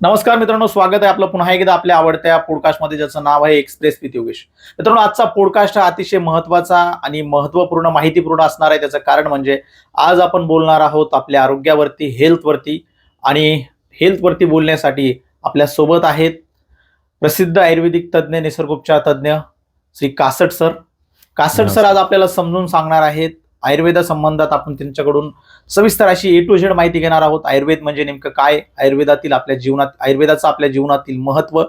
नमस्कार मित्रांनो स्वागत आहे आपलं पुन्हा एकदा आपल्या आवडत्या पॉडकास्टमध्ये ज्याचं नाव आहे एक्सप्रेस विथ योगेश मित्रांनो आजचा पॉडकास्ट हा अतिशय महत्त्वाचा आणि महत्त्वपूर्ण माहितीपूर्ण असणार आहे. त्याचं कारण म्हणजे आज आपण बोलणार आहोत आपल्या आरोग्यावरती हेल्थवरती आणि हेल्थवरती बोलण्यासाठी आपल्यासोबत आहेत प्रसिद्ध आयुर्वेदिक तज्ज्ञ निसर्गोपचार तज्ज्ञ श्री कासट सर. कासट सर आज आपल्याला समजून सांगणार आहेत आयुर्वेदा संबंधात आपण त्यांच्याकडून सविस्तर अशी ए टू झेड माहिती घेणार आहोत. आयुर्वेद म्हणजे नेमकं काय? आयुर्वेदातील आपल्या जीवनात आयुर्वेदाचं आपल्या जीवनातील महत्त्व.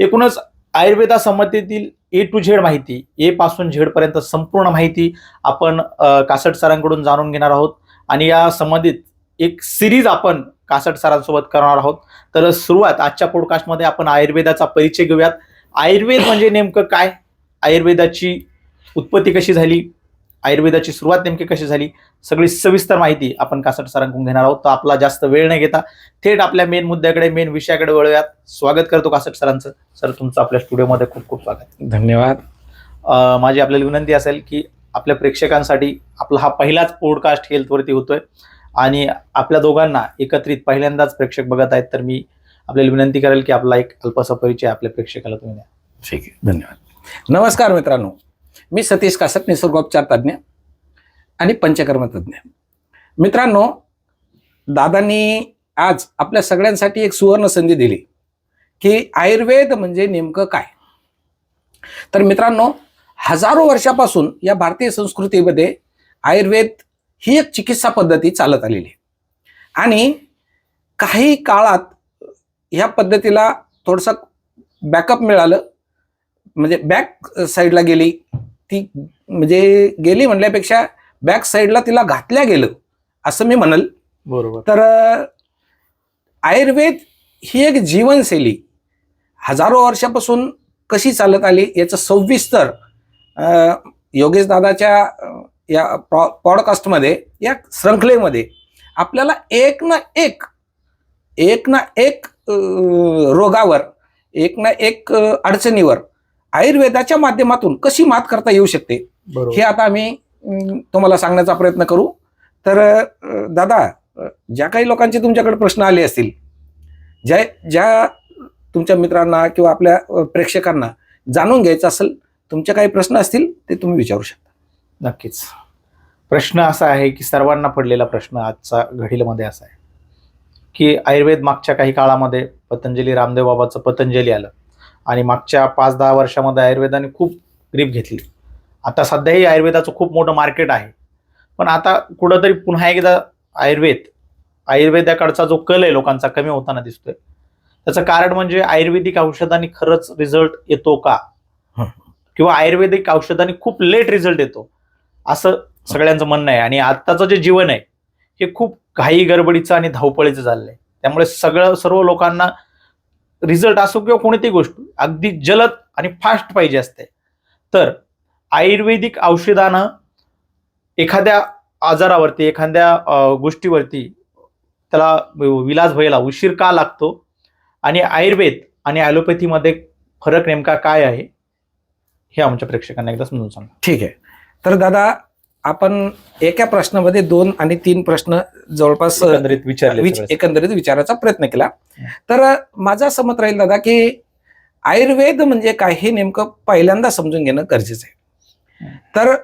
एकूणच आयुर्वेदा संबंधीतील ए टू झेड माहिती ए पासून झेडपर्यंत संपूर्ण माहिती आपण कासट सरांकडून जाणून घेणार आहोत. आणि या संबंधित एक सिरीज आपण कासट सरांसोबत करणार आहोत. तर सुरुवात आजच्या पॉडकास्टमध्ये आपण आयुर्वेदाचा परिचय घेऊयात. आयुर्वेद म्हणजे नेमकं काय? आयुर्वेदाची उत्पत्ती कशी झाली? आयुर्वेदाची सुरुवात नेमकी कशी झाली सगळी सविस्तर माहिती आपण कासट सरांकडून घेणार आहोत. तर आपला जास्त वेळ न घेता थेट आपल्या मेन मुद्द्याकडे मेन विषयाकडे वळूयात. स्वागत करतो कासट सरांचं. सर तुमचं आपल्या स्टुडिओमध्ये खूप खूप स्वागत. धन्यवाद. माझी आपल्याला विनंती असेल की आपल्या प्रेक्षकांसाठी आपला हा पहिलाच पॉडकास्ट हेल्थवरती होतोय. आणि आपल्या दोघांना एकत्रित पहिल्यांदाच प्रेक्षक बघत आहेत तर मी आपल्याला विनंती करेल की आपला एक अल्पसा परिचय आपल्या प्रेक्षकाला तुम्ही द्या. ठीक आहे. धन्यवाद. नमस्कार मित्रांनो. मी सतीश कासट निसर्गोपचार तज्ज्ञ आणि पंचकर्म तज्ज्ञ मित्रांनो दादांनी आज आपल्या सगळ्यांसाठी एक सुवर्ण संधी दिली की आयुर्वेद म्हणजे नेमकं काय? तर मित्रांनो हजारो वर्षापासून या भारतीय संस्कृतीमध्ये आयुर्वेद ही एक चिकित्सा पद्धती चालत आलेली आहे. आणि काही काळात ह्या पद्धतीला थोडंसं बॅकअप मिळालं. म्हणजे बॅक साईडला गेली ती म्हणजे गेली म्हणल्यापेक्षा बॅक साईडला तिला घातल्या गेलं असं मी म्हणल. बरोबर. तर आयुर्वेद ही एक जीवनशैली. हजारो वर्षापासून कशी चालत आली याचं सविस्तर योगेश दादाच्या या पॉ पॉडकास्टमध्ये या श्रृंखलेमध्ये आपल्याला एक ना एक एक ना एक रोगावर एक ना एक अडचणीवर आयुर्वेदाच्या माध्यमातून कशी मात करता येऊ शकते? हे आता आम्ही तुम्हाला सांगण्याचा प्रयत्न करू. तर दादा ज्या काही लोकांचे तुमच्याकडे प्रश्न आले असतील ज्या ज्या तुमच्या मित्रांना किंवा आपल्या प्रेक्षकांना जाणून घ्यायचं असेल तुमचे काही प्रश्न असतील ते तुम्ही विचारू शकता. नक्कीच. प्रश्न असा आहे की सर्वांना पडलेला प्रश्न आजचा घडीलमध्ये असा आहे की आयुर्वेद मागच्या काही काळामध्ये पतंजली रामदेव बाबाचं पतंजली आलं. आणि मागच्या पाच दहा वर्षामध्ये आयुर्वेदाने खूप ग्रीप घेतली. आता सध्याही आयुर्वेदाचं खूप मोठं मार्केट आहे. पण आता कुठंतरी पुन्हा एकदा आयुर्वेद आयुर्वेदाकडचा जो कल आहे लोकांचा कमी होताना दिसतोय. त्याचं कारण म्हणजे आयुर्वेदिक औषधांनी खरंच रिझल्ट येतो का. किंवा आयुर्वेदिक औषधांनी खूप लेट रिझल्ट येतो? असं सगळ्यांचं म्हणणं आहे. आणि आत्ताचं जे जीवन आहे हे खूप घाई गडबडीचं आणि धावपळीचं झालेलं आहे. त्यामुळे सगळं सर्व लोकांना रिझल्ट असो किंवा कोणतीही गोष्ट अगदी जलद आणि फास्ट पाहिजे असते. तर आयुर्वेदिक औषधानं एखाद्या आजारावरती एखाद्या गोष्टीवरती त्याला विलाज व्हायला उशीर का लागतो? आणि आयुर्वेद आणि ॲलोपॅथीमध्ये फरक नेमका काय आहे? हे आमच्या प्रेक्षकांना एकदा समजून सांगा. ठीक आहे. तर दादा आपण एका प्रश्नामध्ये दोन आणि तीन प्रश्न जवळपास एकंदरीत विचारले विच-. एकंदरीत विचारायचा प्रयत्न केला. तर माझं असं मत राहील दादा की आयुर्वेद म्हणजे काय हे नेमकं पहिल्यांदा समजून घेणं गरजेचं आहे. तर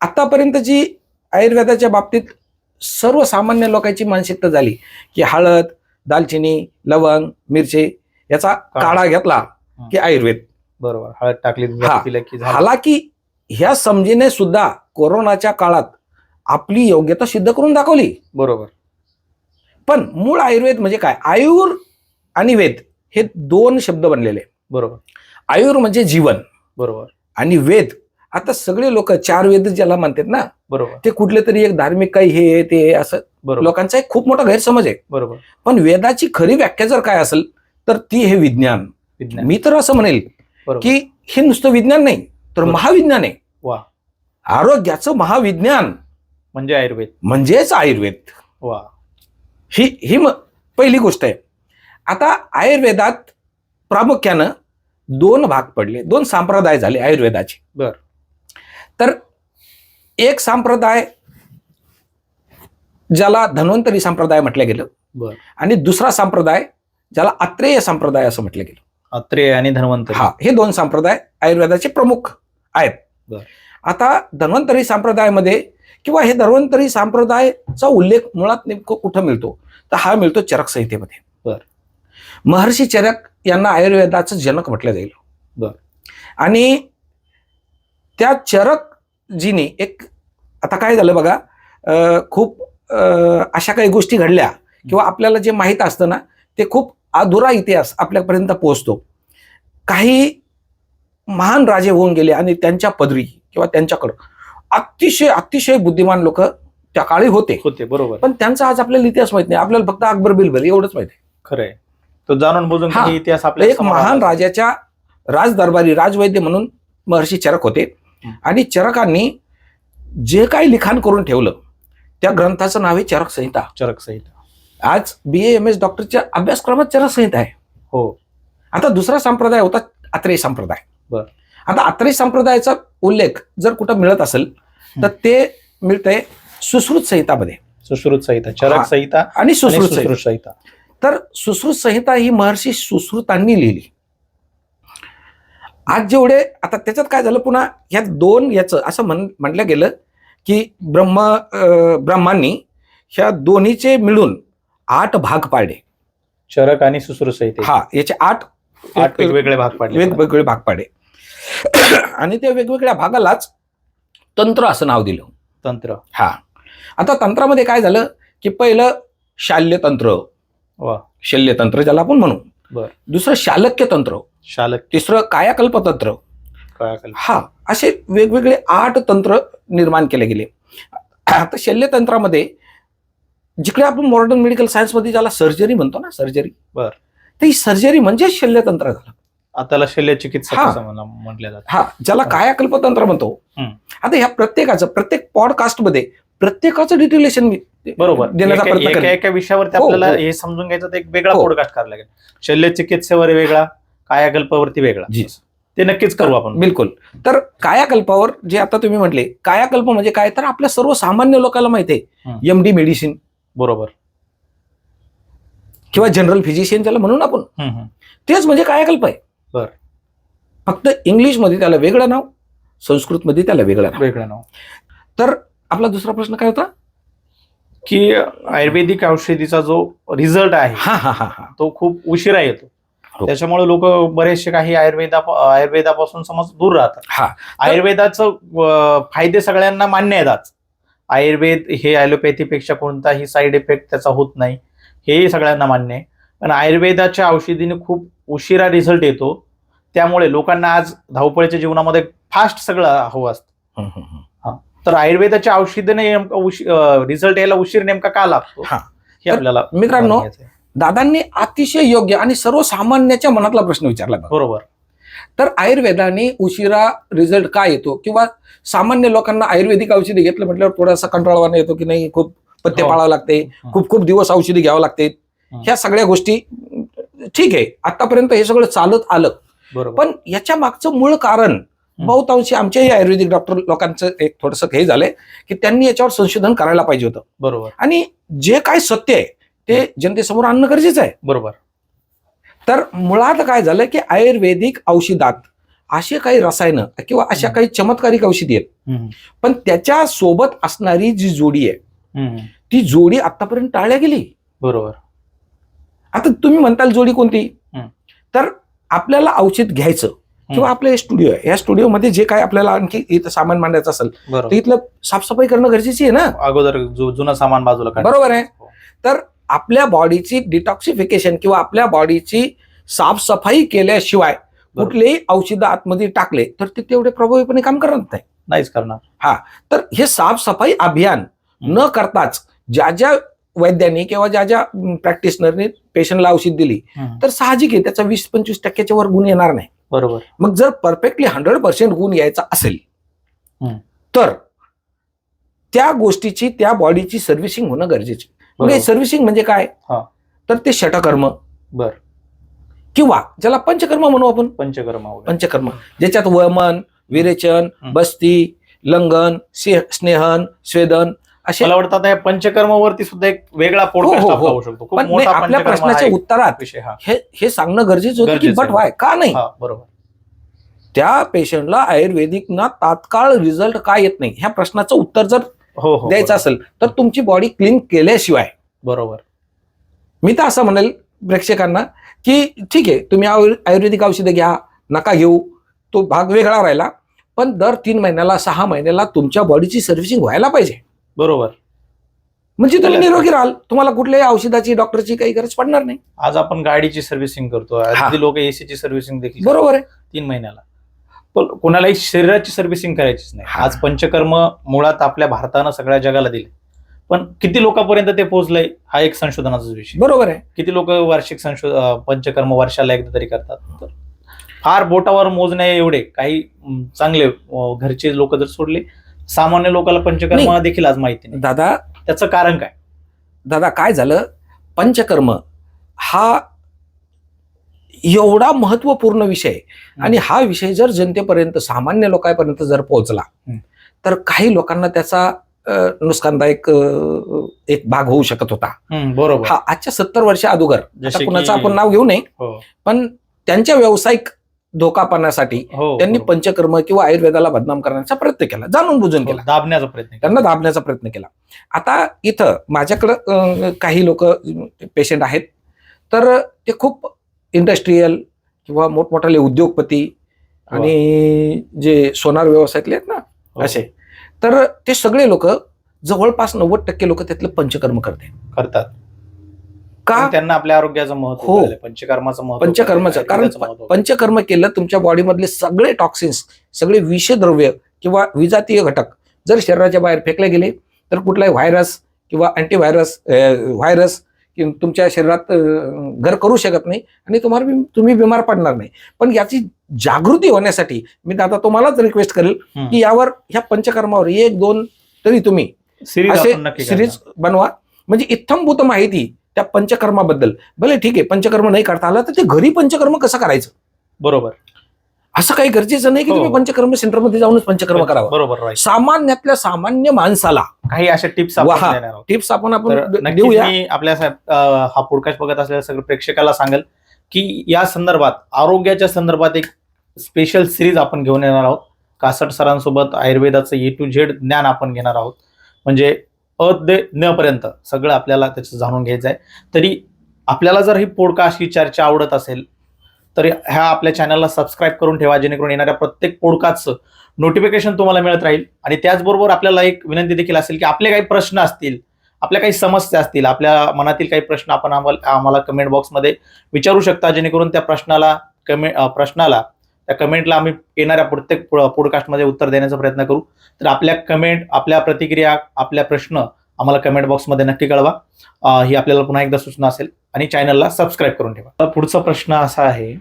आतापर्यंत जी आयुर्वेदाच्या बाबतीत सर्वसामान्य लोकांची मानसिकता झाली की हळद दालचिनी लवंग मिरची याचा काढा घेतला की आयुर्वेद. बरोबर. हळद टाकली. हालाकी ह्या समजीने सुद्धा कोरोनाच्या काळात आपली योग्यता सिद्ध करून दाखवली. बरोबर. पण मूळ आयुर्वेद म्हणजे काय? आयुर आणि वेद हे दोन शब्द बनलेले. बरोबर. आयुर म्हणजे जीवन. बरोबर. आणि वेद आता सगळे लोक चार वेद ज्याला म्हणतात ना बरोबर. ते कुठले तरी एक धार्मिक काही हे ते असं बरोबर. लोकांचा एक खूप मोठा गैरसमज आहे. बरोबर. पण वेदाची खरी व्याख्या जर काय असेल तर ती हे विज्ञान. विज्ञान. मी तर असं म्हणेल की हे नुसतं विज्ञान नाही तर. महाविज्ञान आहे. वा. आरोग्याचं महाविज्ञान. म्हणजे आयुर्वेद. म्हणजेच आयुर्वेद. वा. ही ही म- पहिली गोष्ट आहे. आता आयुर्वेदात प्रामुख्यानं दोन भाग पडले दोन संप्रदाय झाले आयुर्वेदाचे. बर. तर एक संप्रदाय ज्याला धन्वंतरी संप्रदाय म्हटलं गेलं बर. आणि दुसरा संप्रदाय ज्याला आत्रेय संप्रदाय असं म्हटलं गेलं. अत्रेय आणि धन्वंतरी. हा हे दोन संप्रदाय आयुर्वेदाचे प्रमुख आहेत. बरं. आता धन्वंतरी संप्रदायामध्ये किंवा हे धन्वंतरी संप्रदायाचा उल्लेख मुळात नेमकं कुठं मिळतो? तर हा मिळतो चरक संहितेमध्ये बरं. महर्षी चरक यांना आयुर्वेदाचं जनक म्हटलं जाईल बरं. आणि त्या चरक जीने एक आता काय झालं बघा खूप अशा काही गोष्टी घडल्या किंवा आपल्याला जे माहीत असतं ना ते खूप अधुरा इतिहास आपल्यापर्यंत पोहोचतो काही महान राजे होऊन गेले आणि त्यांच्या पदरी किंवा त्यांच्याकडं अतिशय अतिशय बुद्धिमान लोक त्या काळी होते. होते बरोबर. पण त्यांचा आज आपल्याला इतिहास माहीत नाही. आपल्याला फक्त अकबर बिलबर एवढंच माहिती आहे. खरंय. तो जाणून बुजून हा. इतिहास आपल्या एक महान राजाच्या राजदरबारी राजवैद्य म्हणून महर्षी चरक होते. हं. आणि चरकांनी जे काही लिखाण करून ठेवलं त्या ग्रंथाचं नाव आहे चरक संहिता. चरक संहिता. आज बी एम एस डॉक्टरच्या अभ्यासक्रमात चरक संहिता आहे. हो. आता दुसरा संप्रदाय होता आत्रेय संप्रदाय. बर. आता आत्रेय संप्रदायाचा उल्लेख जर कुठं मिळत असेल तर ते मिळतंय सुश्रुत संहितामध्ये सुश्रुत संहिता. चरक संहिता आणि सुश्रुत संहिता सुश्रुत संहिता तर सुश्रुत संहिता ही महर्षी सुश्रुतांनी लिहिली. आज जेवढे आता त्याच्यात काय झालं पुन्हा ह्या दोन याचं असं म्हण म्हटलं गेलं की ब्रह्म ब्रह्मांनी ह्या दोन्हीचे मिळून आठ भाग पाडले. चरक आणि सुश्रुत संहिता हा याचे आठ आठ वेगवेगळे भाग पाडले. वेगवेगळे भाग पाडे आणि त्या वेगवेगळ्या भागालाच तंत्र असं नाव दिलं. तंत्र. हा. आता तंत्रामध्ये काय झालं की पहिलं शाल्यतंत्र. शल्यतंत्र ज्याला आपण म्हणू. बर. दुसरं शालक्य. तंत्र शालक तिसरं कायाकल्प. तंत्र हा असे वेगवेगळे आठ तंत्र निर्माण केले गेले. आता शल्यतंत्रामध्ये जिकडे आपण मॉडर्न मेडिकल सायन्समध्ये ज्याला सर्जरी म्हणतो ना सर्जरी बर. ही सर्जरी म्हणजे शल्यतंत्र झालं. त्याला शल्य म्हणा- म्हटलं जातं. हा ज्याला कायाकल्प तंत्र म्हणतो. आता ह्या प्रत्येकाचं प्रत्येक पॉडकास्टमध्ये प्रत्येकाचं डिटेलेशन बरोबर देण्याचा प्रयत्न एका. एका विषयावरती हो, आपल्याला हो. हे समजून घ्यायचं तर एक वेगळा हो. पॉडकास्ट करायला लागेल शल्य चिकित्सेवर वेगळा कायाकल्पावरती वेगळा जी. ते नक्कीच करू आपण बिलकुल तर कायाकल्पावर जे आता तुम्ही म्हटले कायाकल्प म्हणजे काय तर आपल्या सर्वसामान्य लोकांना माहिती आहे हम्म. एम डी मेडिसिन बरोबर किंवा जनरल फिजिशियन ज्याला म्हणून आपण हम्म, हम्म. तेच म्हणजे कायाकल्प आहे बर. फक्त इंग्लिशमध्ये त्याला वेगळं नाव संस्कृतमध्ये त्याला वेगळं नाव वेगळं नाव तर आपला दुसरा प्रश्न काय होता? की आयुर्वेदिक औषधीचा जो रिझल्ट आहे हा हा हा हा. तो खूप उशिरा येतो. हो. त्याच्यामुळे लोक बरेचसे काही आयुर्वेदा आयुर्वेदापासून समज दूर राहतात. हा. आयुर्वेदाचं अं, फायदे सगळ्यांना मान्य आहेत आज. आयुर्वेद हे ॲलोपॅथीपेक्षा कोणताही साईड इफेक्ट त्याचा होत नाही हेही सगळ्यांना मान्य आहे. पण आयुर्वेदाच्या औषधीने खूप उशिरा रिझल्ट येतो. त्यामुळे लोकांना आज धावपळीच्या जीवनामध्ये फास्ट सगळं हवं असतं. हम्म, हम्म, हम्म. तर आयुर्वेदाच्या औषधीने रिझल्ट यायला उशीर नेमका का लागतो हा. हे आपल्याला मित्रांनो. दादांनी अतिशय योग्य आणि सर्वसामान्याच्या मनातला प्रश्न विचारला. बरोबर तर आयुर्वेदाने उशिरा रिझल्ट का येतो किंवा सामान्य लोकांना आयुर्वेदिक औषधी घेतलं म्हटल्यावर थोडासा कंटाळवाना येतो की नाही खूप पत्ते हो. पाळावं लागते खूप खूप दिवस औषधी घ्यावं लागते हं. ह्या सगळ्या गोष्टी ठीक आहे आतापर्यंत हे सगळं चालत आलं बरोबर पण याच्या मागचं मूळ कारण बहुतांशी आमच्याही आयुर्वेदिक डॉक्टर लोकांचं एक थोडस हे झालंय की त्यांनी याच्यावर संशोधन करायला पाहिजे होतं. बरोबर. आणि जे काय सत्य आहे ते जनतेसमोर आणणं गरजेचं आहे. बरोबर. तर मुळात काय झालं की आयुर्वेदिक औषधात असे काही रसायनं किंवा अशा. काही चमत्कारिक औषधी आहेत. पण त्याच्या सोबत असणारी जी जोडी आहे ती जोडी आतापर्यंत टाळल्या गेली. बरोबर. आता तुम्ही म्हणताल जोडी कोणती. तर आपल्याला औषध घ्यायचं. किंवा आपलं हे स्टुडिओ आहे. या स्टुडिओमध्ये जे काय आपल्याला आणखी इथं सामान मांडायचं असेल तर इथलं साफसफाई करणं गरजेची आहे ना? अगोदर जुनं सामान बाजूला बरोबर आहे. तर आपल्या बॉडीची डिटॉक्सिफिकेशन किंवा आपल्या बॉडीची साफसफाई केल्याशिवाय. कुठलेही औषध आतमध्ये टाकले तर ते तेवढे प्रभावीपणे काम करत नाही. नाहीच करणार. तर हे साफसफाई अभियान न करताच ज्या ज्या वैद्यांनी किंवा ज्या ज्या प्रॅक्टिशनरनी पेशंटला औषध दिली तर साहजिक आहे. त्याचा वीस पंचवीस टक्क्याच्या वर गुण येणार नाही. बरोबर मग जर परफेक्टली हंड्रेड पर्सेंट गुण यायचा असेल. तर त्या गोष्टीची त्या बॉडीची सर्व्हिसिंग होणं गरजेचे म्हणजे. सर्व्हिसिंग म्हणजे काय हा. तर ते षटकर्म बर किंवा ज्याला पंचकर्म म्हणू आपण पंचकर्म पंचकर्म ज्याच्यात वमन विरेचन. बस्ती लंघन से- स्नेहन स्वेदन असे मला वाटतं आता या पंचकर्मावरती सुद्धा एक वेगळा पॉडकास्ट हो, हो. आपला होऊ शकतो. खूप पण नाही, मोठा आपल्या पंचकर्म हा प्रश्नाच्या एक उत्तरात विषय हा. हे हे सांगणं गरजेचं होतं की गरजेचं बट आहे. वाय का नाही? हा बरोबर. त्या पेशंटला आयुर्वेदिक ना तात्काळ रिझल्ट का येत नाही? ह्या प्रश्नाचं उत्तर जर हो हो द्यायचं बरोबर. असेल तर तुमची बॉडी क्लीन केल्याशिवाय. बरोबर. मी तर असं म्हणेल प्रेक्षकांना की ठीक आहे तुम्ही आयु- आयुर्वेदिक औषधं घ्या नका घेऊ तो भाग वेगळा राहिला पण दर तीन महिन्याला सहा महिन्याला तुमच्या बॉडीची सर्व्हिसिंग व्हायला पाहिजे. बरोबर. म्हणजे तुम्ही निरोगी राहाल. तुम्हाला कुठल्याही औषधाची डॉक्टरची काही गरज पडणार नाही. आज आपण गाडीची सर्व्हिसिंग करतो. लोक एसीची सर्व्हिसिंग देखील बरोबर आहे. तीन महिन्याला. पण कोणालाही शरीराची सर्व्हिसिंग करायचीच नाही. आज पंचकर्म मुळात आपल्या भारतानं सगळ्या जगाला दिले पण किती लोकांपर्यंत ते पोहोचलंय हा एक संशोधनाचा विषय. बरोबर आहे. किती लोक वार्षिक संशोध अं, पंचकर्म वर्षाला एकदा तरी करतात? तर फार बोटावर मोजण्या एवढे काही चांगले घरचे लोक जर सोडले सामान्य लोकांना पंचकर्म नाही. देखील आज माहिती नाही. दादा. त्याचं कारण काय? दादा काय झालं? पंचकर्म हा एवढा महत्त्वपूर्ण विषय आहे. आणि हा विषय जर जनतेपर्यंत सामान्य लोकांपर्यंत जर पोहोचला. तर काही लोकांना त्याचा अ, नुकसानदायक अ, एक भाग होऊ शकत होता. हम्म, बरोबर. हा आजच्या सत्तर वर्ष अगोदर जसे कुणाचं की- आपण नाव घेऊ नये. हो. पण त्यांच्या व्यावसायिक धोकापणासाठी हो त्यांनी हो. पंचकर्म किंवा आयुर्वेदाला बदनाम करण्याचा प्रयत्न केला जाणून बुजून केला. दाबण्याचा प्रयत्न. त्यांना दाबण्याचा प्रयत्न केला. आता इथं माझ्याकडं काही लोक पेशंट आहेत. तर ते खूप इंडस्ट्रीयल किंवा मोठमोठाले उद्योगपती आणि जे सोनार व्यवसायातले आहेत ना हो, असे. तर ते सगळे लोक जवळपास नव्वद टक्के लोक त्यातले पंचकर्म करते करतात. का त्यांना आपल्या आरोग्याचं महत्त्व हो. पंचकर्माचं महत्त्व पंचकर्माचं कारण आयुर्वेदाचं महत्त्व कळलंय. पंचकर्म केलं तुमच्या बॉडीमधले सगळे टॉक्सिन्स सगळे विषद्रव्य किंवा विजातीय घटक जर शरीराच्या बाहेर फेकले गेले तर कुठलाही व्हायरस किंवा अँटीव्हायरस व्हायरस कि- तुमच्या शरीरात अं, घर करू शकत नाही आणि तुम्हाला बी- तुम्ही बिमार पडणार नाही पण याची जागृती होण्यासाठी मी दादा तुम्हालाच रिक्वेस्ट करेल हम्म. की यावर ह्या पंचकर्मावर एक दोन तरी तुम्ही सिरीज असे आपण नक्की सिरीज बनवा म्हणजे इत्थंभूत माहिती त्या पंचकर्माबद्दल भले ठीक आहे पंचकर्म नाही करता आलं तर ते घरी पंचकर्म कसं करायचं. बरोबर असं काही गरजेचं नाही की हो. तुम्ही पंचकर्म सेंटरमध्ये जाऊनच पंचकर्म करावं बरोबर. सामान्यातल्या सामान्य माणसाला काही अशा टिप्स हा. टिप्स आपण आपण देऊया आपल्या हा पॉडकास्ट बघत असलेल्या सगळ्या प्रेक्षकाला सांगेल की या संदर्भात आरोग्याच्या संदर्भात एक स्पेशल सिरीज आपण घेऊन येणार आहोत कासट सरांसोबत आयुर्वेदाचं ए टू झेड ज्ञान आपण घेणार आहोत म्हणजे अ ते न पर्यंत सगळं आपल्याला त्याचं जाणून घ्यायचं आहे तरी आपल्याला जर ही पॉडकास्ट ही चर्चा आवडत असेल तर ह्या आपल्या चॅनलला सबस्क्राईब करून ठेवा जेणेकरून येणाऱ्या प्रत्येक पॉडकास्टचं नोटिफिकेशन तुम्हाला मिळत राहील. आणि त्याचबरोबर आपल्याला एक विनंती देखील असेल की आपले काही प्रश्न असतील आपल्या काही समस्या असतील आपल्या मनातील काही प्रश्न आपण आम्हाला आम्हाला कमेंट बॉक्समध्ये विचारू शकता जेणेकरून त्या प्रश्नाला कमे प्रश्नाला त्या कमेंटला आम्ही येणाऱ्या प्रत्येक पॉडकास्टमध्ये उत्तर देण्याचा प्रयत्न करू. तर आपल्या कमेंट आपल्या प्रतिक्रिया आपल्या प्रश्न आम्हाला कमेंट बॉक्समध्ये नक्की कळवा. ही आपल्याला पुन्हा एकदा सूचना असेल. आणि चॅनलला सबस्क्राईब करून ठेवा. तर पुढचा प्रश्न असा आहे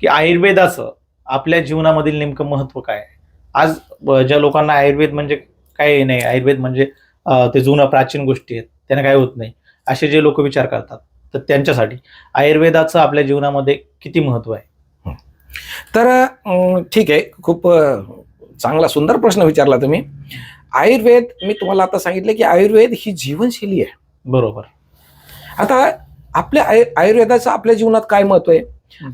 की आयुर्वेदाचं आपल्या जीवनामधील नेमकं महत्त्व काय आहे? आज ज्या लोकांना आयुर्वेद म्हणजे काय नाही आयुर्वेद म्हणजे ते जुनं प्राचीन गोष्टी आहेत त्यांना काय होत नाही असे जे लोक विचार करतात तर त्यांच्यासाठी आयुर्वेदाचं आपल्या जीवनामध्ये किती महत्त्व आहे? तर ठीक आहे. खूप चांगला सुंदर प्रश्न विचारला तुम्ही. आयुर्वेद मी तुम्हाला आता सांगितलं की आयुर्वेद ही जीवनशैली आहे. बरोबर. आता आपल्या आयु- आयुर्वेदाचं आपल्या जीवनात काय महत्त्व आहे.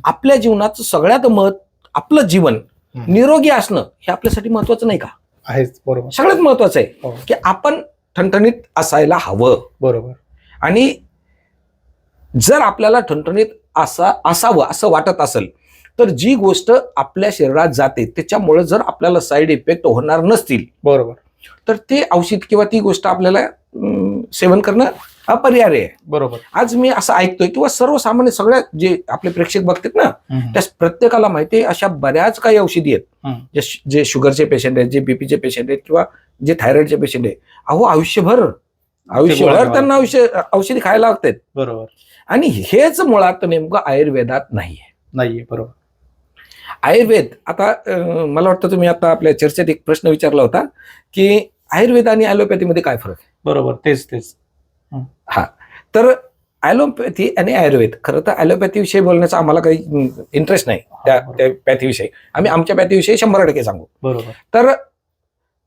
आपल्या जीवनाचं सगळ्यात मत आपलं जीवन. निरोगी असणं हे आपल्यासाठी महत्वाचं नाही का? आहेच बरोबर. सगळ्यात महत्वाचं आहे हो. की आपण ठणठणीत असायला हवं. बरोबर. आणि जर आपल्याला ठणठणीत असा असावं असं वाटत असेल तर जी गोष्ट आपल्या शरीरात जाते त्याच्यामुळे जर आपल्याला साईड इफेक्ट होणार नसतील बरोबर. तर ते औषध किंवा ती गोष्ट आपल्याला सेवन करणं अपरिहार्य आहे. बरोबर. आज मी असं ऐकतोय किंवा सर्वसामान्य सगळ्या जे आपले प्रेक्षक बघतात ना. त्या प्रत्येकाला माहिती आहे अशा बऱ्याच काही औषधी आहेत. जे जे शुगरचे पेशंट आहेत जे बीपीचे पेशंट आहेत किंवा जे थायरॉइडचे पेशंट आहे अहो आयुष्यभर आयुष्यभर त्यांना औषध औषधी खायला लागतात. बरोबर. आणि हेच मुळात नेमकं आयुर्वेदात नाहीये. नाहीये बरोबर. आयुर्वेद आता मला वाटतं तुम्ही आता आपल्या चर्चेत एक प्रश्न विचारला होता की आयुर्वेद आणि ॲलोपॅथीमध्ये काय फरक आहे? बरोबर तेच तेच. तर ॲलोपॅथी आणि आयुर्वेद खरं तर ॲलोपॅथी विषयी बोलण्याचा आम्हाला काही इंटरेस्ट नाही त्या त्या पॅथीविषयी आम्ही आमच्या पॅथीविषयी शंभर टक्के सांगू. बरोबर. तर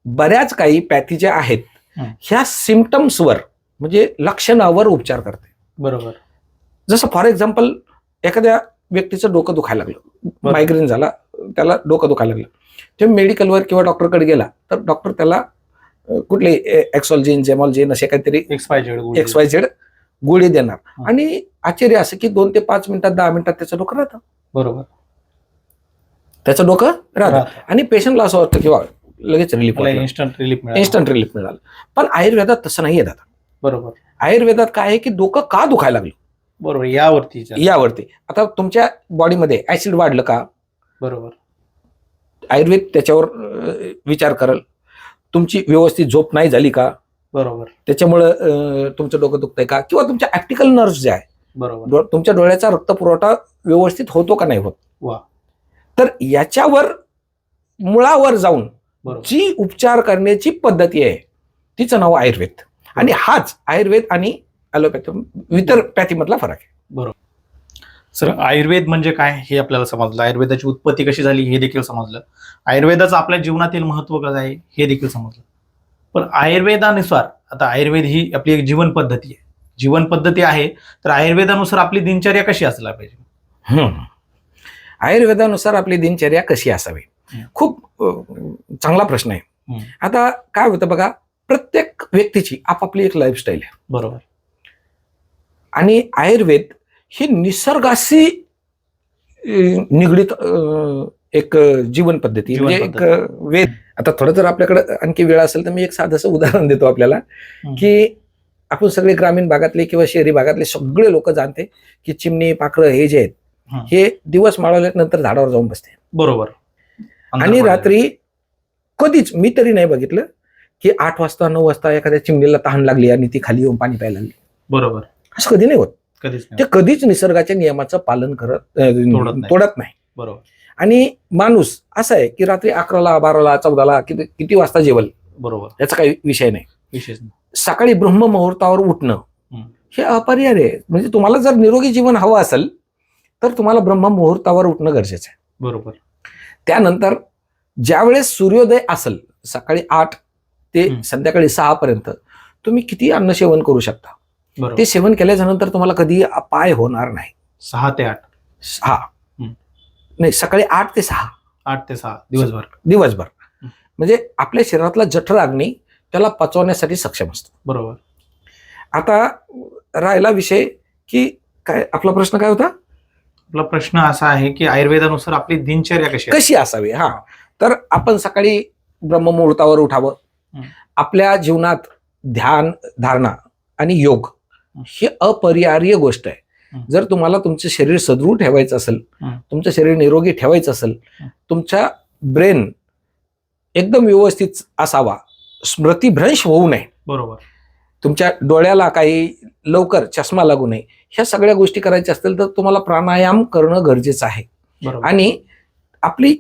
बऱ्याच काही पॅथी ज्या आहेत हं. ह्या सिमटम्सवर म्हणजे लक्षणावर उपचार करते. बरोबर. जसं फॉर एक्झाम्पल एखाद्या व्यक्तीचं डोकं दुखायला लागलं. मायग्रेन झाला त्याला डोकं दुखायला लागलं. ते मेडिकलवर किंवा डॉक्टरकडे गेला तर डॉक्टर त्याला कुठले एक्सॉल्जिन जेमॉल्जिन असे काहीतरी एक्स वाय झेड गोळी देणार. आणि आश्चर्य असं की दोन ते पाच मिनिटात दहा मिनिटात त्याचं डोकं राहतं. बरोबर. त्याचं डोकं राहतं. आणि पेशंटला असं वाटतं की वा लगेच रिलीफ इन्स्टंट रिलीफ मिळाला. इन्स्टंट रिलीफ मिळालं. पण आयुर्वेदात तसं नाही येत आता बरोबर. आयुर्वेदात काय आहे की डोकं का दुखायला लागलं? बरोबर यावरती. यावरती. आता तुमच्या बॉडीमध्ये ऍसिड वाढलं का? बरोबर. आयुर्वेद त्याच्यावर विचार करल. तुमची व्यवस्थित झोप नाही झाली का? बरोबर. त्याच्यामुळं तुमचं डोकं दुखतंय का? किंवा तुमच्या ऍक्टिकल नर्व्ह जे आहे बरोबर. तुमच्या डोळ्याचा रक्तपुरवठा व्यवस्थित होतो का नाही होत? वा. तर याच्यावर मुळावर जाऊन जी उपचार करण्याची पद्धती आहे तिचं नाव आयुर्वेद. आणि हाच आयुर्वेद आणि ॲलोपॅथी इतर पॅथीमधला फरक आहे. सर आयुर्वेद म्हणजे काय हे आपल्याला समजलं? आयुर्वेदाची उत्पत्ती कशी झाली हे देखील समजलं. आयुर्वेदाचं आपल्या जीवनातील महत्त्व कसं आहे हे देखील समजलं. पण आयुर्वेदानुसार आता आयुर्वेद ही आपली एक जीवन पद्धती आहे. जीवन पद्धती आहे तर आयुर्वेदानुसार आपली दिनचर्या कशी असला पाहिजे. आयुर्वेदानुसार आपली दिनचर्या कशी असावी. खूप चांगला प्रश्न आहे. आता काय होतं बघा प्रत्येक व्यक्तीची आपापली एक लाईफस्टाईल आहे. बरोबर. आणि आयुर्वेद ही निसर्गाशी निगडीत एक जीवन पद्धती म्हणजे एक वेद. आता थोडं जर आपल्याकडे आणखी वेळ असेल तर मी एक साधंसं उदाहरण देतो आपल्याला. की आपण सगळे ग्रामीण भागातले किंवा शहरी भागातले सगळे लोक जाणते की चिमणी पाखरं हे जे आहेत. हे. दिवस माळवल्यानंतर झाडावर जाऊन बसते. बरोबर. आणि रात्री कधीच मी तरी नाही बघितलं की आठ वाजता नऊ वाजता एखाद्या चिमणीला तहान लागली आणि ती खाली येऊन पाणी प्यायला लागली. बरोबर. असं कधी नाही होत. कधीच ते कधीच निसर्गाच्या नियमाचं पालन करत तोडत नाही. बरोबर. आणि माणूस असा आहे की रात्री अकराला बाराला चौदाला किती किती वाजता जेवल? बरोबर. याचा काही विषय नाही. विशेष नाही. सकाळी ब्रह्म मुहूर्तावर उठणं. हे अपरिहार्य आहे. म्हणजे तुम्हाला जर निरोगी जीवन हवं असेल तर तुम्हाला ब्रह्म मुहूर्तावर उठणं गरजेचं आहे. बरोबर. त्यानंतर ज्यावेळेस सूर्योदय असेल सकाळी आठ ते. संध्याकाळी सहा पर्यंत तुम्ही किती अन्न सेवन करू शकता? ते सेवन केल्याच्यानंतर तुम्हाला कधी अपाय होणार नाही. सहा ते आठ. हा. हम्म. नाही सकाळी आठ ते सहा. आठ ते सहा दिवसभर. दिवसभर. म्हणजे आपल्या शरीरातला जठर अग्नी त्याला पचवण्यासाठी सक्षम असतो. बरोबर. आता राहिला विषय की काय आपला प्रश्न काय होता? आपला प्रश्न असा आहे की आयुर्वेदानुसार आपली दिनचर्या कशी? कशी असावी? हा. तर आपण सकाळी ब्रह्ममुहूर्तावर उठावं. आपल्या जीवनात ध्यान धारणा आणि योग हं. अपरिहार्य गोष्ट आहे. जर तुम्हाला तुमचं शरीर सदृढ ठेवायचं असेल. तुमचं शरीर निरोगी ठेवायचं असेल. तुमचा ब्रेन एकदम व्यवस्थित असावा स्मृतीभ्रंश होऊ नये बरोबर तुमच्या डोळ्याला काही लवकर चष्मा लागू नये ह्या सगळ्या गोष्टी करायच्या असतील तर तुम्हाला प्राणायाम करणं गरजेचं आहे बरोबर आणि आपली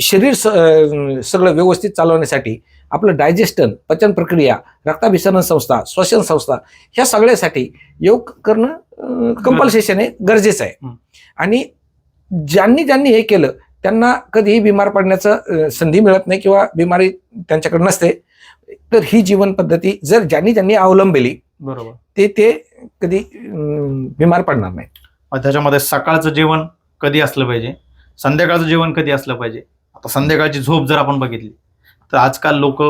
शरीर सगळं व्यवस्थित चालवण्यासाठी आपलं डायजेस्टन पचन प्रक्रिया रक्ताभिसरण संस्था श्वसन संस्था ह्या सगळ्यासाठी योग करणं कंपल्सेशन आहे गरजेचं आहे. आणि ज्यांनी ज्यांनी हे केलं त्यांना कधीही बिमार पडण्याचं संधी मिळत नाही किंवा बिमारी त्यांच्याकडे नसते. तर ही जीवन पद्धती जर ज्यांनी ज्यांनी अवलंबली बरोबर. ते ते कधी बिमार पडणार नाही. त्याच्यामध्ये सकाळचं जेवण कधी असलं पाहिजे? संध्याकाळचं जेवण कधी असलं पाहिजे? आता संध्याकाळची झोप जर आपण बघितली तर आजकाल लोक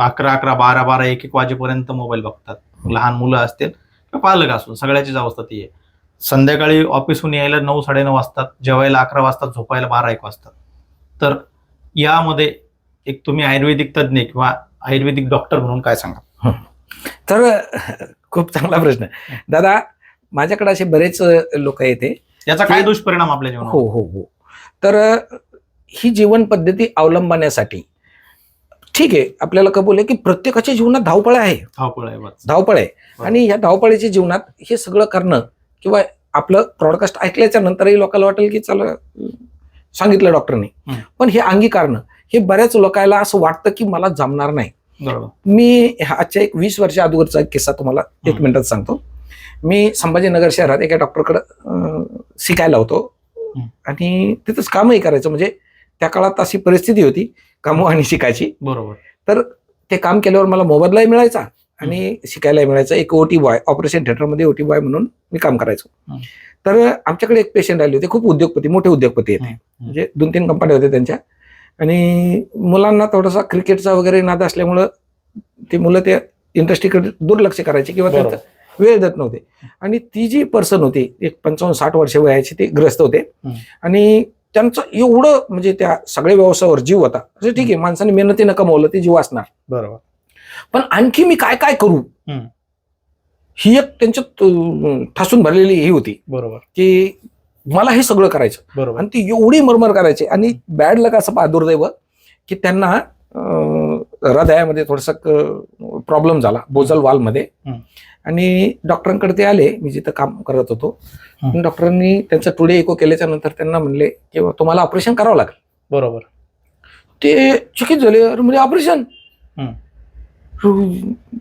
अकरा अकरा बारा बारा एक एक वाजेपर्यंत मोबाईल बघतात. लहान मुलं असतील किंवा पालक असून सगळ्याचीच अवस्था ती आहे. संध्याकाळी ऑफिसहून यायला नऊ साडेनऊ वाजतात. जेवायला अकरा वाजतात झोपायला बारा एक वाजतात. तर यामध्ये एक तुम्ही आयुर्वेदिक तज्ज्ञ किंवा आयुर्वेदिक डॉक्टर म्हणून काय सांगा तर खूप चांगला प्रश्न. दादा माझ्याकडे असे बरेच लोक येते. याचा काय दुष्परिणाम आपल्या जीवनावर? हो हो हो. तर ही जीवन पद्धती अवलंबण्यासाठी ठीक आहे आपल्याला कबूल आहे की प्रत्येकाच्या जीवनात धावपळ आहे. धावपळ आहे धावपळ आहे. आणि ह्या धावपळीच्या जीवनात हे सगळं करणं किंवा आपलं प्रॉडकास्ट ऐकल्याच्या नंतरही लोकांना वाटेल की चला सांगितलं डॉक्टरने. पण हे अंगीकारणं हे बऱ्याच लोकांना असं वाटतं की मला जमणार नाही. मी आजच्या एक वीस वर्ष अगोदरचा एक किस्सा तुम्हाला एक हं. मिनिटात सांगतो. मी संभाजीनगर शहरात एका डॉक्टरकडे शिकायला होतो. हं. आणि तिथंच कामही करायचं. म्हणजे त्या काळात अशी परिस्थिती होती कामं आणि शिकायची. बरोबर. तर ते काम केल्यावर मला मोबदलाही मिळायचा आणि शिकायलाही मिळायचं. एक ओटी बॉय ऑपरेशन थिएटरमध्ये ओटी बॉय म्हणून मी काम करायचो. तर आमच्याकडे एक पेशंट आले होते खूप उद्योगपती मोठे उद्योगपती आहेत. म्हणजे दोन तीन कंपन्या होत्या त्यांच्या. आणि मुलांना थोडासा क्रिकेटचा वगैरे नाद असल्यामुळं ते मुलं त्या इंडस्ट्रीकडे दुर्लक्ष करायचे किंवा. त्यांचा वेळ देत नव्हते. आणि ती जी पर्सन होती एक पंचावन्न साठ वर्ष वयाची ते ग्रस्त होते. आणि त्यांचं एवढं म्हणजे त्या सगळ्या व्यवसायावर जीव होता. असं ठीक आहे माणसाने मेहनतीनं कमवलं ते जीव असणार बरोबर. पण आणखी मी काय काय करू? हं. एक त्यांच्यात अं, ठासून भरलेली ही होती. बरोबर. की मला हे सगळं करायचं. बरोबर. आणि ती एवढी मरमर करायची. आणि बॅड लक असं पहा दुर्दैव की त्यांना हृदयामध्ये थोडासा प्रॉब्लेम झाला बोजल वालमध्ये. आणि डॉक्टरांकडे ते आले मी जिथं काम करत होतो. डॉक्टरांनी त्यांचं टुडे इको केल्याच्यानंतर त्यांना म्हणले की "बा, तुम्हाला ऑपरेशन करावं लागेल. बरोबर. ते चकित झाले अरे म्हणजे ऑपरेशन.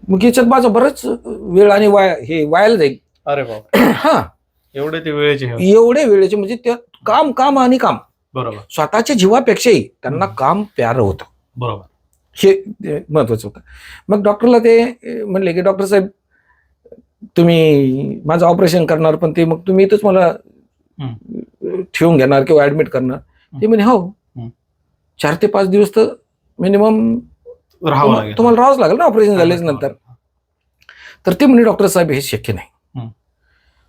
मग याच्यात माझा बराच वेळ आणि वाया हे वायाला जाईल. अरे बाबा हा. एवढे ते वेळेचे हे. एवढे वेळेचे म्हणजे त्या काम काम आणि काम. बरोबर. स्वतःच्या जीवापेक्षाही त्यांना काम प्यारं होतं. बरोबर. हे ते महत्वाचं होतं. मग डॉक्टरला ते म्हणले की डॉक्टर साहेब तुम्ही माझं ऑपरेशन करणार पण ते मग तुम्ही इथंच मला ठेवून घेणार किंवा ऍडमिट करणार. ते म्हणे हो. चार ते पाच दिवस तर मिनिमम राहावं तुम्हाला राहावंच लागेल ना ऑपरेशन झाल्याच नंतर. तर ते म्हणे डॉक्टर साहेब हे शक्य नाही.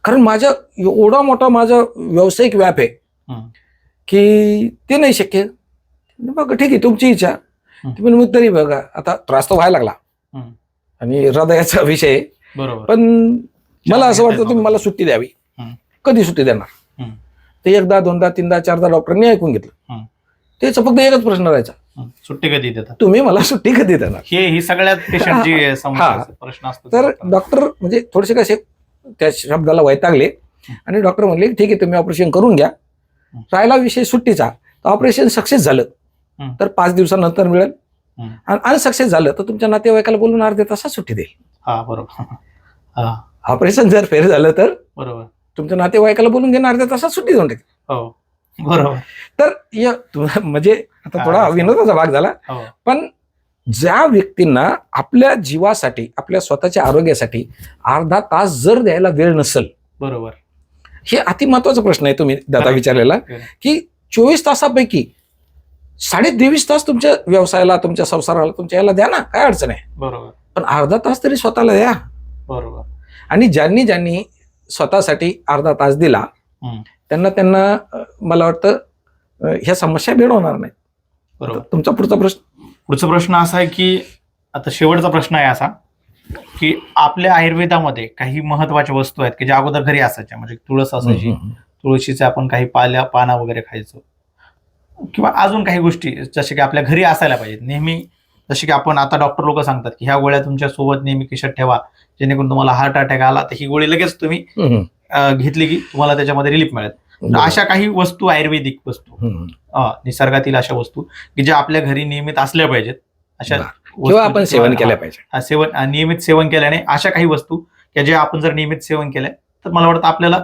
कारण माझा एवढा मोठा माझा व्यावसायिक व्याप आहे. की ते नाही शक्य. बघा ठीक आहे तुमची इच्छा. तुम्ही मग तरी बघा आता त्रास तर व्हायला लागला. आणि हृदयाचा विषय. बरोबर पण मला असं वाटतं तुम्ही मला सुट्टी द्यावी. कधी सुट्टी देणार. ते एकदा दोनदा तीनदा चारदा डॉक्टरांनी ऐकून घेतलं. त्याचा फक्त एकच प्रश्न राहायचा. सुट्टी कधी देतात तुम्ही मला सुट्टी कधी देणार हे ही सगळ्यात पेशंटची प्रश्न असतो तर डॉक्टर म्हणजे थोडेसे कसे त्या शब्दाला वैतागले आणि डॉक्टर म्हणले ठीक आहे तुम्ही ऑपरेशन करून घ्या. राहिला विषय सुट्टीचा तर ऑपरेशन सक्सेस झालं. तर पाच दिवसानंतर मिळेल. हं. आणि अनसक्सेस झालं तर तुमच्या नातेवाईकाला बोलून अर्ध्या तासात सुट्टी देईल. हा बरोबर. हा. ऑपरेशन जर फेल झालं तर बरोबर. तुमच्या नातेवाईकाला बोलून घेणं अर्ध्या तासात सुट्टी देऊन टाकेल. हो बरोबर. तर म्हणजे आता थोडा हा. विनोदाचा भाग झाला. हो. पण ज्या व्यक्तींना आपल्या जीवासाठी आपल्या स्वतःच्या आरोग्यासाठी अर्धा तास जर द्यायला वेळ नसेल. बरोबर. हे अति महत्त्वाचा प्रश्न आहे तुम्ही दादा. विचारलेला Correct. की चोवीस तासापैकी साडे तेवीस तास तुमच्या व्यवसायाला तुमच्या संसाराला तुमच्या याला द्या ना काय अडचण आहे? बरोबर. पण अर्धा तास तरी स्वतःला द्या. बरोबर. आणि ज्यांनी ज्यांनी स्वतःसाठी अर्धा तास दिला. त्यांना त्यांना मला वाटतं ह्या समस्या भेडवणार नाही बरोबर. तुमचा पुढचा प्रश्न? पुढचा प्रश्न असा आहे की आता शेवटचा प्रश्न आहे असा की आपल्या आयुर्वेदामध्ये काही महत्त्वाच्या वस्तू आहेत की ज्या अगोदर घरी असायच्या म्हणजे तुळस असायची. तुळशीचे आपण काही पाल्या पाना वगैरे खायचो. किंवा अजून काही गोष्टी जसे की आपल्या घरी असायला पाहिजेत. नेहमी जसे की आपण आता डॉक्टर लोक सांगतात की ह्या गोळ्या तुमच्यासोबत नेहमी किशात ठेवा. जेणेकरून तुम्हाला हार्ट अटॅक आला तर ही गोळी लगेच तुम्ही घेतली की तुम्हाला त्याच्यामध्ये रिलीफ मिळेल. अशा काही वस्तू आयुर्वेदिक वस्तू निसर्गातील अशा वस्तू की ज्या आपल्या घरी नियमित असल्या पाहिजेत. अशा. किंवा आपण सेवन हा, केलं पाहिजे सेवन नियमित सेवन केल्याने अशा काही वस्तू की जे आपण जर नियमित सेवन केल्या तर मला वाटतं आपल्याला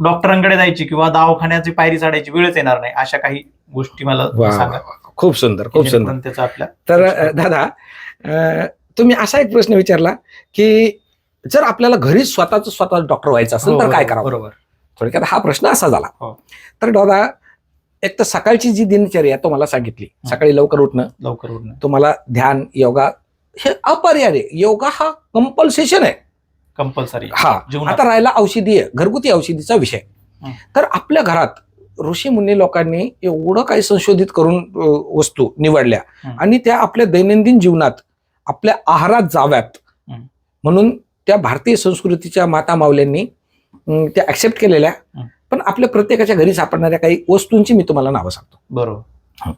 डॉक्टरांकडे जायची किंवा दवाखान्याची पायरी चढायची वेळच येणार नाही अशा काही गोष्टी मला सांगा. खूप सुंदर खूप सुंदर. त्याचा आपल्या तर दादा तुम्ही असा एक प्रश्न विचारला की जर आपल्याला घरीच स्वतःच स्वतः डॉक्टर व्हायचं असेल हो, तर काय बरोबर, करावं? बरोबर. थोडक्यात हा प्रश्न असा झाला. हो. तर दादा एक तर सकाळची जी दिनचर्या तुम्हाला सांगितली. सकाळी लवकर उठणं लवकर उठणं. तुम्हाला ध्यान योगा हे अपरिहार्य योगा हा कंपल्सेशन आहे. कंपल्सरी हा. आता राहिला औषधी आहे घरगुती औषधीचा विषय. तर आपल्या घरात ऋषी मुनी लोकांनी एवढं काही संशोधित करून वस्तू निवडल्या. आणि त्या आपल्या दैनंदिन जीवनात आपल्या आहारात जाव्यात. म्हणून त्या भारतीय संस्कृतीच्या माता मावल्यांनी त्या ऍक्सेप्ट केलेल्या. पण आपल्या प्रत्येकाच्या घरी सापडणाऱ्या काही वस्तूंची मी तुम्हाला नावं सांगतो बरोबर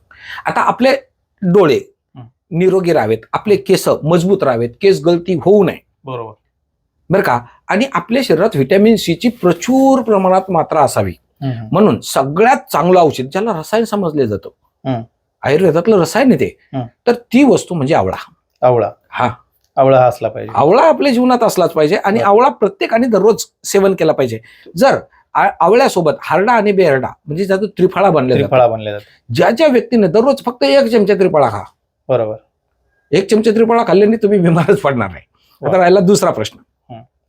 आता आपले डोळे. निरोगी राहावेत आपले केस मजबूत राहावेत केस गळती होऊ नये बरोबर बरं का? आणि आपल्या शरीरात व्हिटॅमिन सी ची प्रचूर प्रमाणात मात्रा असावी. म्हणून सगळ्यात चांगलं औषध ज्याला रसायन समजले जातं. आयुर्वेदातलं रसायन आहे ते. तर ती वस्तू म्हणजे आवळा. आवळा. हा. आवळा हा असला पाहिजे. आवळा आपल्या जीवनात असलाच पाहिजे आणि. आवळा प्रत्येकाने दररोज सेवन केला पाहिजे. जर आवळ्यासोबत हारडा आणि बेहरडा म्हणजे ज्याचं त्रिफळा बनले त्रिफळा बनले ज्या ज्या व्यक्तीने दररोज फक्त एक चमचा त्रिफळा खा. बरोबर. एक चमचे त्रिफळा खाल्ल्याने तुम्ही बिमारच पडणार नाही. आता. राहिला दुसरा प्रश्न.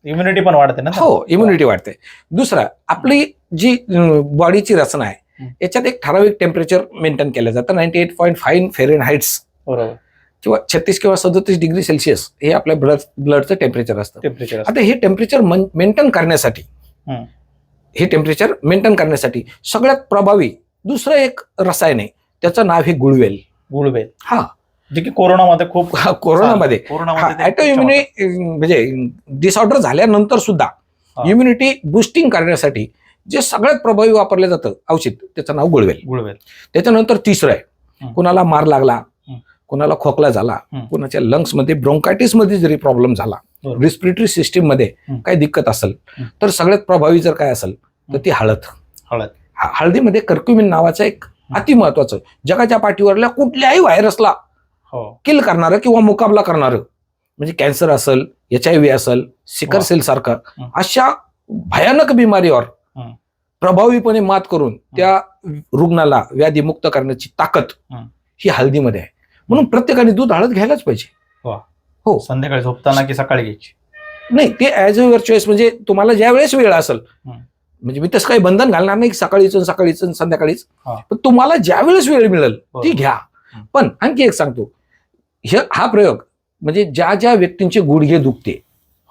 इम्युनिटी पण वाढते ना? हो इम्युनिटी वाढते. दुसरा आपली जी बॉडीची रचना आहे हं. याच्यात एक ठराविक टेम्परेचर मेंटेन केलं जातं. Ninety eight point five Fahrenheit बरोबर. किंवा छत्तीस किंवा सदतीस डिग्री सेल्सिअस हे आपल्या ब्लड ब्लडचं टेम्परेचर असतं. टेम्परेचर आता हे टेम्परेचर मेंटेन करण्यासाठी हं. हे टेम्परेचर मेंटेन करण्यासाठी सगळ्यात प्रभावी दुसरं एक रसायन आहे त्याचं नाव आहे गुळवेल. गुळवेल. हा. जे की कोरोनामध्ये खूप कोरोनामध्ये ऍटो खूप इम्युनि म्हणजे डिसऑर्डर झाल्यानंतर सुद्धा. इम्युनिटी बुस्टिंग करण्यासाठी जे सगळ्यात प्रभावी वापरलं जातं औषध त्याचं नाव गुळवेल गुळवेल त्याच्यानंतर तिसरं आहे. कुणाला मार लागला. कुणाला खोकला झाला. कुणाच्या लंग्समध्ये ब्रोंकायटिसमध्ये जरी प्रॉब्लेम झाला. रिस्पिरेटरी सिस्टीममध्ये. काही दिक्कत असेल. तर सगळ्यात प्रभावी जर काय असेल तर ती हळद हळद हळदीमध्ये कर्क्युमिन नावाचं एक अति महत्वाचं जगाच्या पाठीवरल्या कुठल्याही व्हायरसला किल करणारं किंवा मुकाबला करणारं म्हणजे कॅन्सर असेल एच आय व्ही असेल सिकर. सेल सारखं हं. अशा भयानक बिमारीवर हं. प्रभावीपणे मात करून त्या रुग्णाला व्याधीमुक्त करण्याची ताकद हं. ही हळदीमध्ये आहे म्हणून प्रत्येकाने दूध हळद घ्यायलाच पाहिजे हो संध्याकाळी झोपताना की सकाळी घ्यायची नाही ते ऍज अ युअर चॉईस म्हणजे तुम्हाला ज्या वेळेस वेळ असेल हं. म्हणजे मी तसं काही बंधन घालणार नाही सकाळीच सकाळीच संध्याकाळीच हा. पण तुम्हाला ज्या वेळेस वेळ मिळेल ती. घ्या हं. पण आणखी एक सांगतो हे हा प्रयोग म्हणजे ज्या ज्या व्यक्तींचे गुडघे दुखते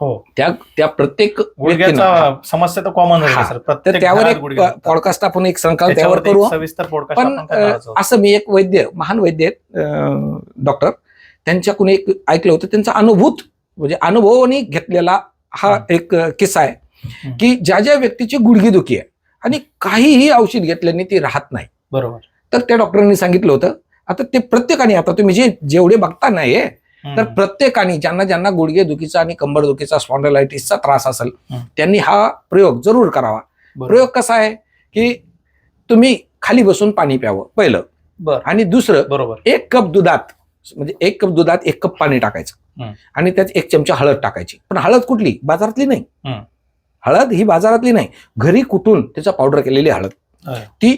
हो. त्या त्या प्रत्येक गुडघ्याचा समस्या तर कॉमन तर त्यावर एक गुडघे. पॉडकास्ट आपण एक संकाल त्यावर करू. सविस्तर पॉडकास्ट पण. असं मी एक वैद्य महान वैद्य डॉक्टर त्यांच्याकडून एक ऐकलं होतं त्यांचा अनुभूत म्हणजे अनुभवाने घेतलेला हा. एक किस्सा आहे. की ज्या ज्या व्यक्तीची गुडघेदुखी आहे आणि काहीही औषध घेतल्याने ती राहत नाही. बरोबर. तर त्या डॉक्टरांनी सांगितलं होतं आता ते प्रत्येकाने आता तुम्ही जे जेवढे बघता नाही. तर प्रत्येकाने ज्यांना ज्यांना गुडघे दुखीचा आणि कंबर दुखीचा स्पॉन्डलायटिसचा त्रास असेल. त्यांनी हा प्रयोग जरूर करावा. प्रयोग कसा आहे की तुम्ही खाली बसून पाणी प्यावं पहिलं बर आणि दुसरं बरोबर एक कप दुधात म्हणजे एक कप दुधात एक कप पाणी टाकायचं. आणि त्यात एक चमचा हळद टाकायची पण हळद कुठली बाजारातली नाही. हळद ही बाजारातली नाही घरी कुठून त्याचा पावडर केलेली हळद. ती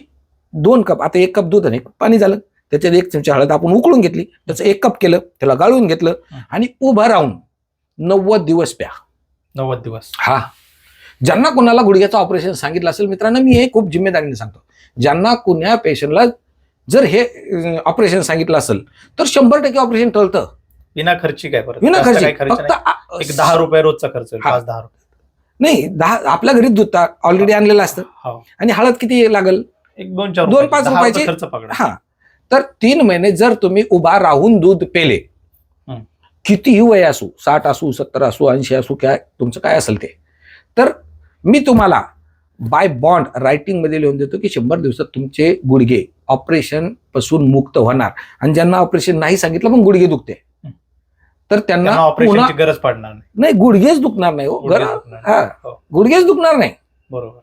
दोन कप आता एक कप दूध आणि पाणी झालं त्याच्यात एक चमचा हळद आपण उकळून घेतली. त्याचं एक कप केलं त्याला गाळून घेतलं. आणि उभं राहून नव्वद दिवस प्या. नव्वद दिवस. हा. ज्यांना कोणाला गुडघ्याचं ऑपरेशन सांगितलं असेल मित्रांनो मी हे खूप जिम्मेदारीने सांगतो. ज्यांना कुण्या पेशंटला जर हे ऑपरेशन सांगितलं असेल तर शंभर टक्के ऑपरेशन टळतं. विना खर्ची काय परत? विना खर्च. फक्त एक दहा रुपये रोजचा खर्च. पाच दहा रुपये. नाही दहा आपल्या घरी दूध ऑलरेडी आणलेलं असतं. हो. आणि हळद किती लागेल? एक दोन चार दोन पाच रुपयाची- खर्च पकडा. हा. तर तीन महिने जर तुम्ही उभा राहून दूध पेले हं. कितीही वय असू साठ असू सत्तर असू ऐंशी असू काय तुमचं काय असेल ते तर मी तुम्हाला बाय बॉन्ड रायटिंगमध्ये लिहून देतो की शंभर दिवसात तुमचे गुडघे ऑपरेशनपासून मुक्त होणार आणि ज्यांना ऑपरेशन नाही सांगितलं पण गुडघे दुखते हं. तर त्यांना ऑपरेशनची गरज पडणार नाही गुडघेच दुखणार नाही हो हा. हो, गुडघेच दुखणार नाही बरोबर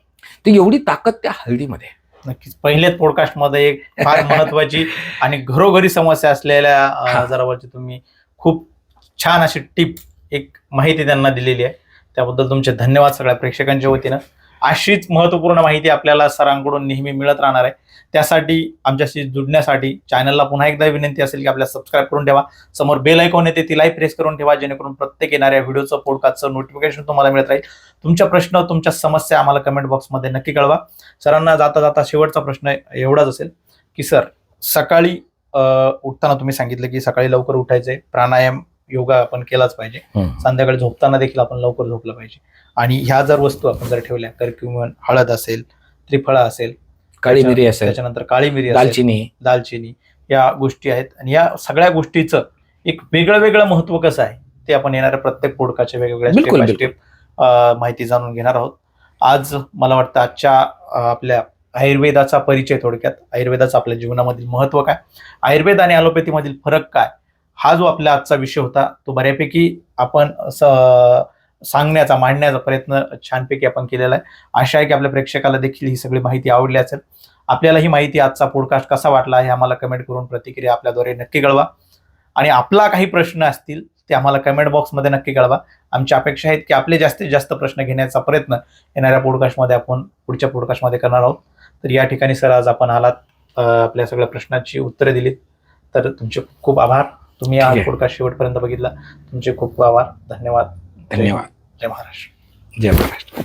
ती एवढी ताकद त्या हळदीमध्ये. नक्कीच. पहिल्याच पॉडकास्टमध्ये एक फार महत्वाची आणि घरोघरी समस्या असलेल्या. आजारावरची तुम्ही खूप छान अशी टिप एक माहिती त्यांना दिलेली आहे. त्याबद्दल तुमचे धन्यवाद सगळ्या प्रेक्षकांच्या वतीनं. अशीच महत्त्वपूर्ण माहिती आपल्याला सरांकडून नेहमी मिळत राहणार आहे. त्यासाठी आमच्याशी जुडण्यासाठी चॅनलला पुन्हा एकदा विनंती असेल की आपल्याला सबस्क्राईब करून ठेवा. समोर बेल ऐकून येते तिलाही प्रेस करून ठेवा जेणेकरून प्रत्येक येणाऱ्या व्हिडिओचं पॉडकास्टचं नोटिफिकेशन तुम्हाला मिळत राहील. तुमच्या प्रश्न तुमच्या समस्या आम्हाला कमेंट बॉक्समध्ये नक्की कळवा. सरांना जाता जाता शेवटचा प्रश्न एवढाच असेल की सर सकाळी उठताना तुम्ही सांगितलं की सकाळी लवकर उठायचंय. प्राणायाम योगा आपण केलाच पाहिजे. संध्याकाळी झोपताना देखील आपण लवकर झोपलं पाहिजे. आणि ह्या जर वस्तू आपण जर ठेवल्या कर्क्युमन हळद असेल त्रिफळा असेल काळी मिरी असेल त्याच्यानंतर काळी मिरी दालचिनी. दालचिनी या गोष्टी आहेत. आणि या सगळ्या गोष्टीचं एक वेगळं वेगळं महत्त्व कसं आहे ते आपण येणाऱ्या प्रत्येक पोडकाच्या वेगवेगळ्या स्टेप माहिती जाणून घेणार आहोत. आज मला वाटतं आजच्या आपल्या आयुर्वेदाचा परिचय थोडक्यात. आयुर्वेदाचं आपल्या जीवनामधील महत्त्व काय? आयुर्वेद आणि ॲलोपॅथीमधील फरक काय? हा जो आपला आजचा विषय होता तो बऱ्यापैकी आपण स- सांगण्याचा मांडण्याचा प्रयत्न छानपैकी आपण केलेला आहे. आशा आहे की आपल्या प्रेक्षकाला देखील ही सगळी माहिती आवडली असेल. आपल्याला ही माहिती आजचा पॉडकास्ट कसा वाटला हे आम्हाला कमेंट करून प्रतिक्रिया आपल्याद्वारे नक्की कळवा. आणि आपला काही प्रश्न असतील ते आम्हाला कमेंट बॉक्समध्ये नक्की कळवा. आमची अपेक्षा आहेत की आपले जास्तीत जास्त प्रश्न घेण्याचा प्रयत्न येणाऱ्या पॉडकास्टमध्ये आपण पुढच्या पॉडकास्टमध्ये करणार आहोत. तर या ठिकाणी सर आज आपण आलात आपल्या सगळ्या प्रश्नांची उत्तरे दिलीत. तर तुमचे खूप आभार. तुम्ही हा. पॉडकास्ट शेवटपर्यंत बघितला. तुमचे खूप खूप आभार. धन्यवाद. धन्यवाद. जय महाराष्ट्र. जय महाराष्ट्र.